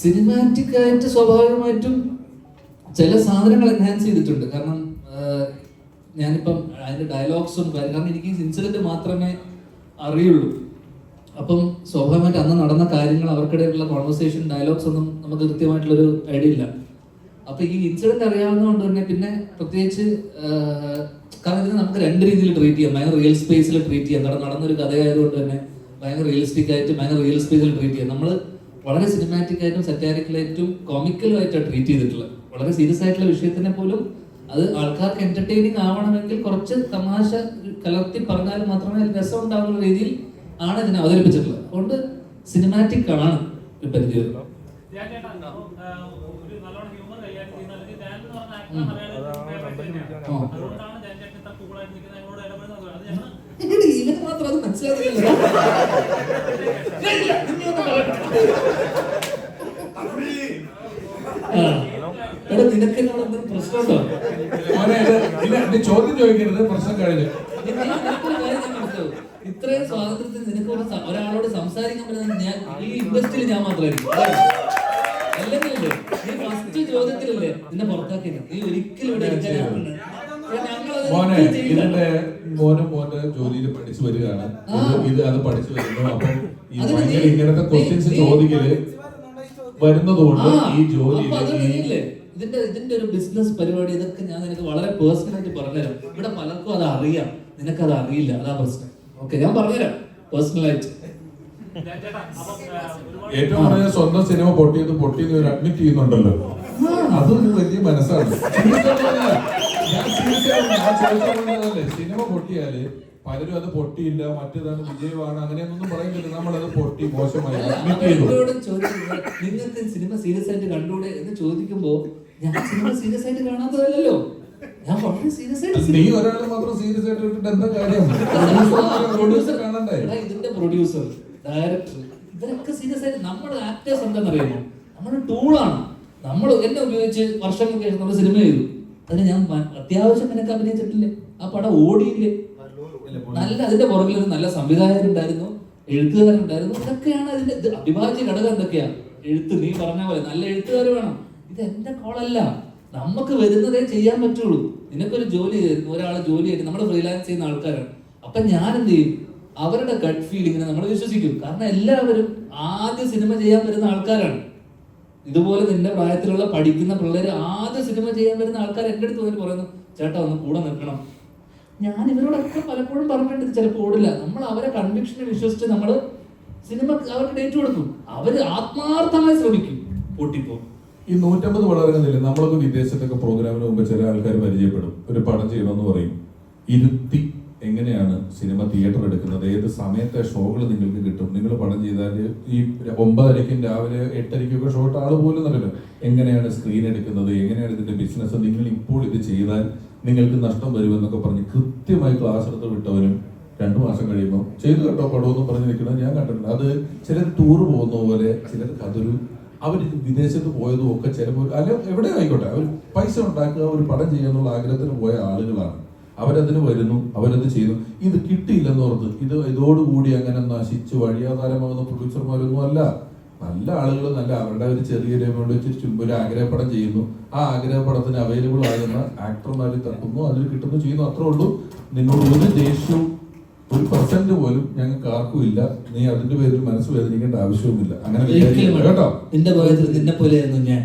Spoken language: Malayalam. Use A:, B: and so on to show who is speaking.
A: സിനിമാറ്റിക് ആയിട്ട് സ്വാഭാവികമായിട്ടും ചില സാധനങ്ങൾ എൻഹാൻസ് ചെയ്തിട്ടുണ്ട്. കാരണം ഞാനിപ്പം അതിന്റെ ഡയലോഗ്സും കാരണം എനിക്ക് ഇൻസിഡന്റ് മാത്രമേ അറിയുള്ളൂ. അപ്പം സ്വാഭാവികമായിട്ട് അന്ന് നടന്ന കാര്യങ്ങൾ അവർക്കിടയിലുള്ള കോൺവെർസേഷൻ ഡയലോഗ്സ് ഒന്നും നമുക്ക് കൃത്യമായിട്ടുള്ളൊരു ഐഡിയ ഇല്ല. അപ്പൊ ഈ ഇൻസിഡന്റ് അറിയാവുന്നതുകൊണ്ട് തന്നെ പിന്നെ പ്രത്യേകിച്ച് കാരണം ഇതിനെ നമുക്ക് രണ്ട് രീതിയിൽ ട്രീറ്റ് ചെയ്യാം. ഭയങ്കര റിയൽ സ്പേസിൽ ട്രീറ്റ് ചെയ്യാം. കാരണം നടന്നൊരു കഥയായതുകൊണ്ട് തന്നെ ഭയങ്കര റിയലിസ്റ്റിക് ആയിട്ട് ഭയങ്കര റിയലിസ്റ്റിക്കൽ ട്രീറ്റ് ചെയ്യുക. നമ്മൾ വളരെ സിനിമാറ്റിക് ആയിട്ടും സെറ്റാരിക്കലായിട്ടും കോമിക്കലും ആയിട്ടാണ് ട്രീറ്റ് ചെയ്തിട്ടുള്ളത്. വളരെ സീരിയസ് ആയിട്ടുള്ള വിഷയത്തിനെ പോലും അത് ആൾക്കാർക്ക് എന്റർടൈനിങ് ആവണമെങ്കിൽ കുറച്ച് തമാശ കലർത്തി പറഞ്ഞാൽ മാത്രമേ രസം ഉണ്ടാകുന്ന രീതിയിൽ ആണ് ഇതിനെ അവതരിപ്പിച്ചിട്ടുള്ളത്. അതുകൊണ്ട് സിനിമാറ്റിക് ആണ് ഇപ്പം.
B: അതുകൊണ്ടാണ് ഞാൻ ചേട്ടൻ ഇത്ര cool നിൽക്കുന്നത്, ഞങ്ങളോട് ഇടപെടുന്നത്. അത്
A: മാത്രം അത് മനസ്സിലാകുന്നില്ല. എടാ നിനക്ക് എന്നോട് എന്തെങ്കിലും പ്രശ്നമുണ്ടോ
C: മോനെ, ഇത് ഇല്ല ഇത് ചോദ്യം ചോദിക്കരുത്. പ്രശ്നം കഴിഞ്ഞു.
A: ഇത്രയും സ്വാതന്ത്ര്യത്തിൽ നിനക്ക് ഒരു ഒരാളോട് സംസാരിക്കാൻ പറ്റുന്നത് ഞാൻ ഈ ഇൻഡസ്ട്രിയിൽ ഞാൻ മാത്രമായിരിക്കും. അല്ലെങ്കിൽ നീ ഫസ്റ്റ് ചോദ്യത്തിലല്ലേ നിന്നെ പുറത്താക്കിയത്? നീ ഒരിക്കലും ഇവിടെ
C: മോനെ. ഇതിന്റെ മോനും മോന്റെ ജോലിയിൽ പഠിച്ചു വരികയാണ്. ഇത് അത് പഠിച്ചു വരുന്നു. അപ്പൊ ഈ ഭയങ്കര ഇങ്ങനത്തെ ക്വസ്റ്റ്യൻസ് ചോദിക്കൽ വരുന്നതുകൊണ്ട് ഈ
A: നീയില്ലേ? ഇതിന്റെ ഇതിന്റെ ഒരു ബിസിനസ് പരിപാടി ഇതൊക്കെ ഞാൻ നിനക്ക് വളരെ പേഴ്സണൽ ആയിട്ട് പറഞ്ഞുതരാം. ഇവിടെ പലർക്കും അത് അറിയാം. നിനക്ക് അത് അറിയില്ല. അതാ പ്രശ്നം. ഓക്കെ ഞാൻ പറഞ്ഞുതരാം. പേഴ്സണൽ ആയിട്ട്.
B: ഒരുപാട്
C: ഏറ്റവും പറഞ്ഞ സ്വന്തം സിനിമ പൊട്ടിയത് പൊട്ടിയെന്ന് അഡ്മിറ്റ് ചെയ്യുന്നുണ്ടല്ലോ. അതൊരു വലിയ മനസ്സാണ്. സിനിമ പൊട്ടിയാൽ പലരും അത് പൊട്ടിയില്ല മറ്റേതാണ് വിജയമാണ് അങ്ങനെയൊന്നും പറയുന്നില്ല നമ്മളത് പൊട്ടി മോശമായി അഡ്മിറ്റ് ചെയ്തു.
A: നിങ്ങൾക്ക് സിനിമ സീരിയസ് ആയിട്ട് കണ്ടൂടെ എന്ന് ചോദിക്കുമ്പോ ഞാൻ സിനിമ സീരിയസ് ആയിട്ട് കാണാത്തതല്ലോ ഞാൻ വളരെ സീരിയസ് ആയിട്ട്
C: നീ ഒരാൾ മാത്രം സീരിയസ് ആയിട്ട് വിട്ടിട്ട് എന്താ കാര്യം?
A: പ്രൊഡ്യൂസർ
C: പ്രൊഡ്യൂസർ കാണണ്ടേ?
A: ഇതിന്റെ പ്രൊഡ്യൂസർ ഡയറക്ടർ ഇവരൊക്കെ സീരിയസ് ആയിട്ട് നമ്മുടെ ആക്ടേഴ്സ് എന്താണെന്നറിയാമോ നമ്മുടെ ടൂളാണ് നമ്മൾ എന്നെ ഉപയോഗിച്ച് വർഷങ്ങൾക്ക് ശേഷം നമ്മൾ സിനിമ ചെയ്തു. അതിന് ഞാൻ അത്യാവശ്യം നിനക്ക് അഭിനയിച്ചിട്ടില്ലേ? ആ പടം ഓടിയില്ലേ? നല്ല അതിന്റെ പുറകിൽ ഒരു നല്ല എഴുത്തുകാരൻ ഉണ്ടായിരുന്നു ഇതൊക്കെയാണ് അതിന്റെ അഭിഭാജ്യ ഘടകം എന്തൊക്കെയാ? എഴുത്ത്. നീ പറഞ്ഞ പോലെ നല്ല എഴുത്തുകാർ വേണം. ഇത് എന്റെ കോളല്ല. നമുക്ക് വരുന്നതേ ചെയ്യാൻ പറ്റുള്ളൂ. നിനക്കൊരു ജോലി തരുന്നു. ഒരാൾ ജോലി തരുന്നു. നമ്മൾ ഫ്രീലാൻസ് ചെയ്യുന്ന ആൾക്കാരാണ്. അപ്പൊ ഞാൻ എന്ത് ചെയ്യും? അവരുടെ ഗഡ് ഫീലിങ്ങിനെ നമ്മൾ വിശ്വസിക്കും. കാരണം എല്ലാവരും ആദ്യം സിനിമ ചെയ്യാൻ വരുന്ന ആൾക്കാരാണ്. ഇതുപോലെ നിന്റെ പ്രായത്തിലുള്ള പഠിക്കുന്ന പിള്ളേർ ആദ്യ സിനിമ ചെയ്യാൻ വരുന്ന ആൾക്കാർ എന്റെ അടുത്ത് വന്നിട്ട് പറയുന്നു ചേട്ടാ ഒന്ന് കൂടെ നിൽക്കണം. ഞാൻ ഇവരോടൊക്കെ പലപ്പോഴും പറഞ്ഞിട്ടുണ്ട് ചിലപ്പോൾ ഓടില്ല. നമ്മൾ അവരെ കൺവിക്ഷനെ വിശ്വസിച്ച് നമ്മൾ സിനിമ അവർക്ക് ഡേറ്റ് കൊടുക്കും. അവർ ആത്മാർത്ഥമായി ശ്രമിക്കും. പൊട്ടിപ്പോ.
C: ഈ നൂറ്റമ്പത് വളരുന്നില്ല നമ്മളൊക്കെ വിദേശത്തൊക്കെ പ്രോഗ്രാമിന് മുമ്പ് ചില ആൾക്കാർ പരിചയപ്പെടും. ഒരു പടം ചെയ്യണമെന്ന് പറയും. ഇരുത്തി എങ്ങനെയാണ് സിനിമ തിയേറ്റർ എടുക്കുന്നത്? ഏത് സമയത്തെ ഷോകൾ നിങ്ങൾക്ക് കിട്ടും? നിങ്ങൾ പടം ചെയ്താൽ ഈ ഒമ്പതരയ്ക്കും രാവിലെ എട്ടരയ്ക്കൊക്കെ ഷോട്ട് ആൾ പോലും അറിയില്ല എങ്ങനെയാണ് സ്ക്രീൻ എടുക്കുന്നത്? എങ്ങനെയാണ് ഇതിന്റെ ബിസിനസ് നിങ്ങൾ ഇപ്പോൾ ഇത് ചെയ്താൽ നിങ്ങൾക്ക് നഷ്ടം വരുമെന്നൊക്കെ പറഞ്ഞ് കൃത്യമായി ക്ലാസ് എടുത്ത് വിട്ടവരും രണ്ടു മാസം കഴിയുമ്പോൾ ചെയ്തു കേട്ടോ പടമെന്ന് പറഞ്ഞ് നിൽക്കുന്നത്. ഞാൻ കണ്ടിട്ടുണ്ട്. അത് ചിലർ ടൂർ പോകുന്ന പോലെ ചിലർക്ക് അതൊരു അവർ വിദേശത്ത് പോയതും ഒക്കെ ചിലപ്പോൾ അല്ല എവിടെ ആയിക്കോട്ടെ. അവർ പൈസ ഉണ്ടാക്കുക ഒരു പടം ചെയ്യാന്നുള്ള ആഗ്രഹത്തിന് പോയ ആളുകളാണ്. അവരതിന് വരുന്നു അവരത് ചെയ്യുന്നു ഇത് കിട്ടിയില്ലെന്ന് ഓർത്ത് ഇത് ഇതോടുകൂടി അങ്ങനെ നശിച്ച് വഴിയാധാരമാകുന്ന പ്രൊഡ്യൂസർമാരൊന്നും അല്ല. നല്ല ആളുകൾ നല്ല അവരുടെ ഒരു ചെറിയൊരു എമൗണ്ട് വെച്ച് ചുമ്മാ ഒരു ആഗ്രഹപ്പടം ചെയ്യുന്നു. ആ ആഗ്രഹപ്പടത്തിന് അവൈലബിൾ ആകുന്ന ആക്ടർമാരെ തട്ടുന്നു അതിൽ കിട്ടുന്നു ചെയ്യുന്നു. അത്രേ ഉള്ളൂ. നിന്നോട് ഒരു ദേഷ്യവും ഒരു പെർസെന്റ് പോലും ഞങ്ങൾക്ക് ആർക്കും ഇല്ല. നീ അതിന്റെ പേരിൽ മനസ്സ് വേദനിക്കേണ്ട ആവശ്യവുമില്ല. അങ്ങനെ കേട്ടോ?
A: നിന്റെ നിന്നെ പോലെയായിരുന്നു ഞാൻ.